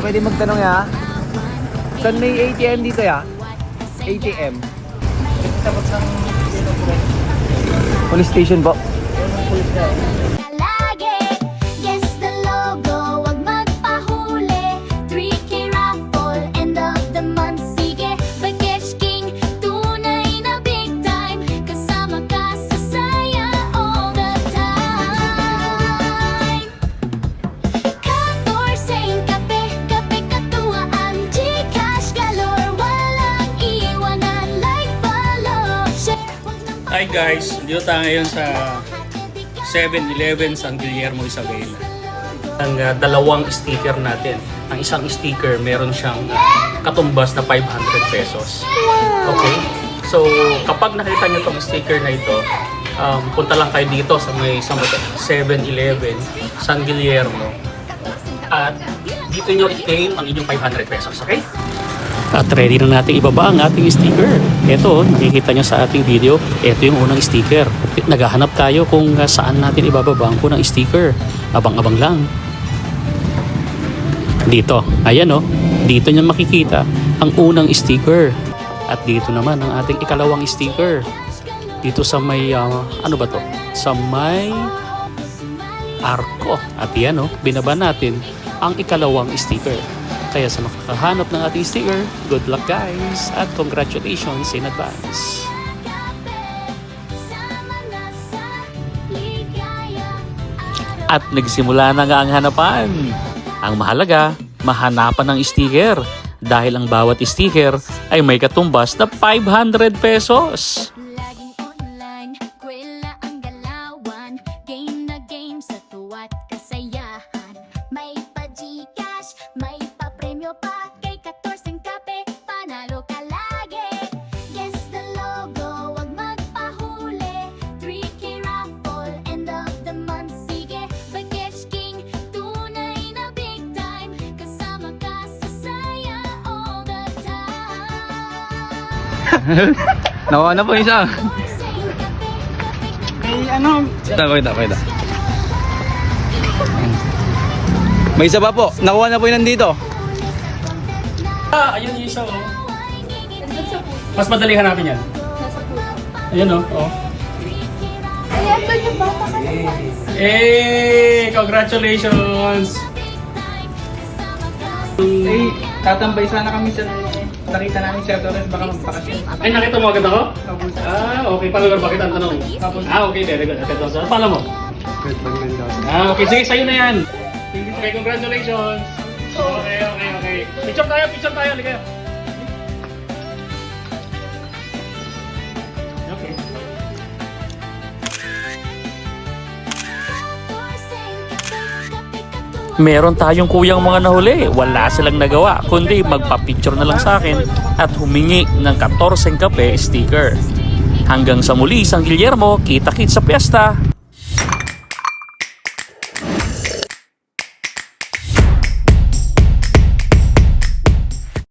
Wala pwede magtanong ya. Saan may ATM dito ya? ATM. Tapos ng sino po rin. Police station Hi guys, dito tayo ngayon sa 7-Eleven San Guillermo Isabela. Ang uh, dalawang sticker natin. Ang isang sticker meron siyang uh, katumbas na 500 pesos. Okay? So, kapag nakita niyo tong sticker na ito, um, punta lang kayo dito sa may sa may 7-Eleven San Guillermo. At dito niyo i-claim ang inyong 500 pesos. Okay? At ready na natin ibaba ang ating sticker. Ito, nakikita nyo sa ating video, ito yung unang sticker. Naghahanap tayo kung saan natin ibababa ang unang sticker. Abang-abang lang. Dito, ayan o, dito nyo makikita ang unang sticker. At dito naman ang ating ikalawang sticker. Dito sa may, uh, ano ba to? Sa may arko. At yan o, binaba natin ang ikalawang sticker. Kaya sa makakahanap ng ating sticker, good luck guys! At congratulations in advance! At nagsimula na nga ang hanapan. Ang mahalaga, mahanapan ng sticker dahil ang bawat sticker ay may katumbas na 500 pesos. Nakuha na po isa. May ano, Ito, pakita, pakita. May isa pa po. Nakuha na po yun nandito. Ah, ayun yung isa oh. Mas madali hanapin yan. Ayun oh. oh. Ayan ba yung bata ka na Eh, congratulations! eh, tatambay sana kami sa nakita namin si Torres baka magpakasyon. Ay, nakita mo agad ako? Ah, okay. Paano ba bakit ang tanong? Ah, okay. Very good. Okay, so, paano mo? Ah, okay. Sige, sa'yo na yan. Okay, congratulations. Okay, okay, okay. Picture tayo, picture tayo. Halika. Meron tayong kuyang mga nahuli. Wala silang nagawa, kundi magpa-picture na lang sa akin at humingi ng 14 kape sticker. Hanggang sa muli, San Guillermo, kita-kit sa piyesta.